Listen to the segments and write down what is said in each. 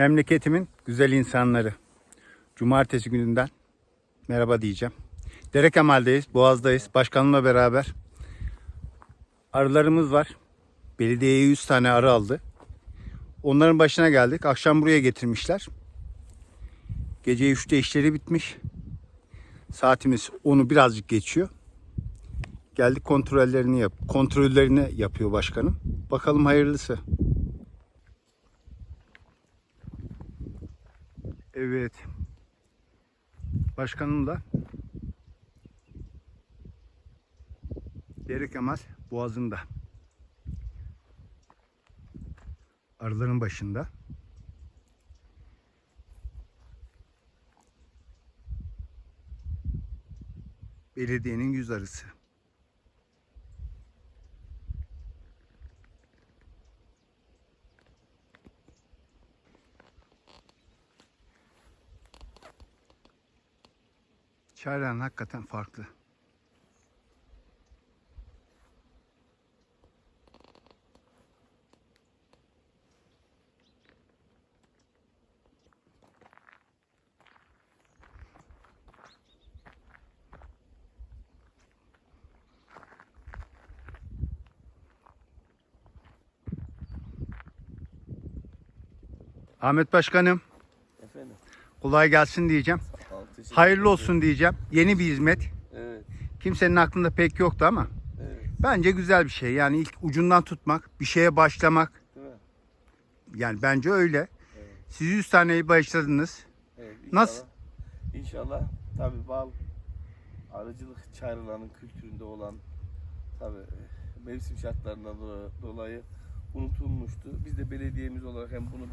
Memleketimin güzel insanları. Cumartesi gününden merhaba diyeceğim. Dere Kemal'deyiz, Boğaz'dayız. Başkanımla beraber arılarımız var. Belediyeye 100 tane arı aldı. Onların başına geldik. Akşam buraya getirmişler. Gece 3'te işleri bitmiş. Saatimiz onu birazcık geçiyor. Geldik kontrollerini yap kontrollerini yapıyor başkanım. Bakalım hayırlısı. Evet. Başkanım da Dere Kemal Boğazı'nda. Arıların başında. Belediyenin yüz arısı. Çaylan hakikaten farklı. Ahmet Başkanım Efendim. kolay gelsin diyeceğim. Teşekkür Hayırlı ederim. olsun diyeceğim. Yeni bir hizmet. Evet. Kimsenin aklında pek yoktu ama Evet. bence güzel bir şey. Yani ilk ucundan tutmak, bir şeye başlamak. Değil mi? Yani bence öyle. Evet. Siz 100 taneyi başladınız. Evet. Nasıl? İnşallah tabii bal arıcılık çayırlarının kültüründe olan tabii mevsim şartlarından do- dolayı unutulmuştu. Biz de belediyemiz olarak hem bunu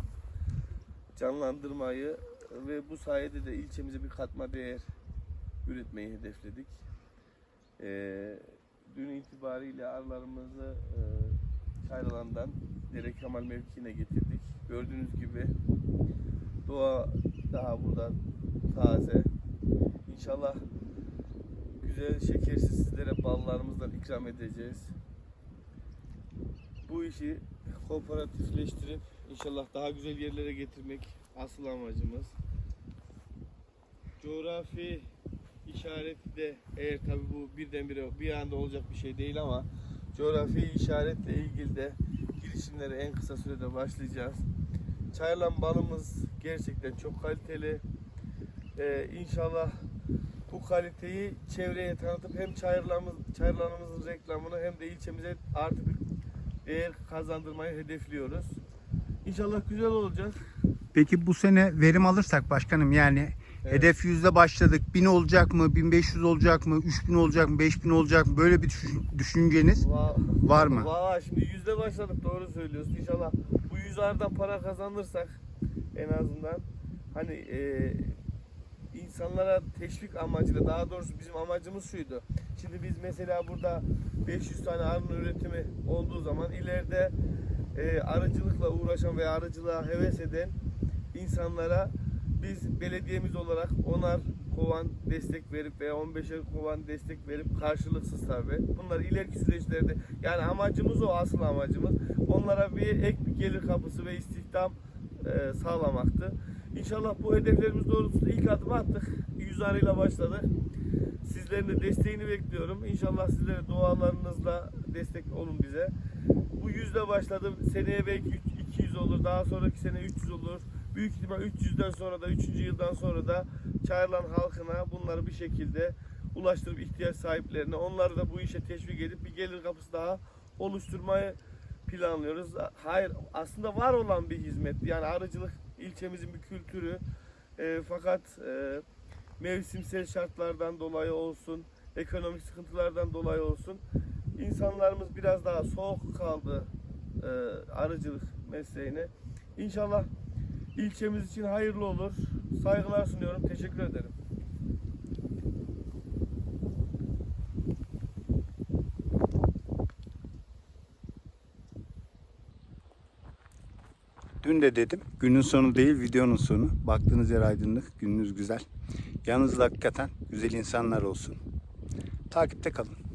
canlandırmayı ve bu sayede de ilçemize bir katma değer üretmeyi hedefledik. Ee, dün itibariyle arılarımızı e, Çayralan'dan Dere Kemal mevkiine getirdik. Gördüğünüz gibi doğa daha burada taze. İnşallah güzel şekersiz sizlere ballarımızdan ikram edeceğiz. Bu işi kooperatifleştirip inşallah daha güzel yerlere getirmek asıl amacımız. Coğrafi işareti de eğer tabi bu birdenbire bir anda olacak bir şey değil ama coğrafi işaretle ilgili de girişimlere en kısa sürede başlayacağız. Çaylan balımız gerçekten çok kaliteli. Ee, inşallah bu kaliteyi çevreye tanıtıp hem çayırlarımız, çayırlarımızın reklamını hem de ilçemize artı bir değer kazandırmayı hedefliyoruz. İnşallah güzel olacak. Peki bu sene verim alırsak başkanım yani Evet. hedef yüzde başladık. 1000 olacak mı? 1500 olacak mı? 3000 olacak mı? 5000 olacak mı? Böyle bir düşün- düşünceniz Va- var mı? Valla şimdi yüzde başladık doğru söylüyorsun. İnşallah bu yüz ardan para kazanırsak en azından hani e, insanlara teşvik amacıyla daha doğrusu bizim amacımız şuydu. Şimdi biz mesela burada 500 tane arının üretimi olduğu zaman ileride e, arıcılıkla uğraşan veya arıcılığa heves eden insanlara biz belediyemiz olarak onar kovan destek verip veya 15'er kovan destek verip karşılıksız tabi. Bunlar ileriki süreçlerde yani amacımız o asıl amacımız. Onlara bir ek bir gelir kapısı ve istihdam e, sağlamaktı. İnşallah bu hedeflerimiz doğrultusunda ilk adımı attık. 100 arıyla başladık. Sizlerin de desteğini bekliyorum. İnşallah sizlere dualarınızla destek olun bize. Bu yüzle başladım. Seneye belki üç- 200 olur. Daha sonraki sene 300 olur. Büyük ihtimal 300'den sonra da 3. yıldan sonra da Çayırlan halkına bunları bir şekilde ulaştırıp ihtiyaç sahiplerine onları da bu işe teşvik edip bir gelir kapısı daha oluşturmayı planlıyoruz. Hayır aslında var olan bir hizmet. Yani arıcılık ilçemizin bir kültürü. E, fakat e, mevsimsel şartlardan dolayı olsun, ekonomik sıkıntılardan dolayı olsun insanlarımız biraz daha soğuk kaldı e, arıcılık mesleğine. İnşallah ilçemiz için hayırlı olur. Saygılar sunuyorum. Teşekkür ederim. Dün de dedim günün sonu değil videonun sonu. Baktığınız yer aydınlık, gününüz güzel. Yanınızda hakikaten güzel insanlar olsun. Takipte kalın.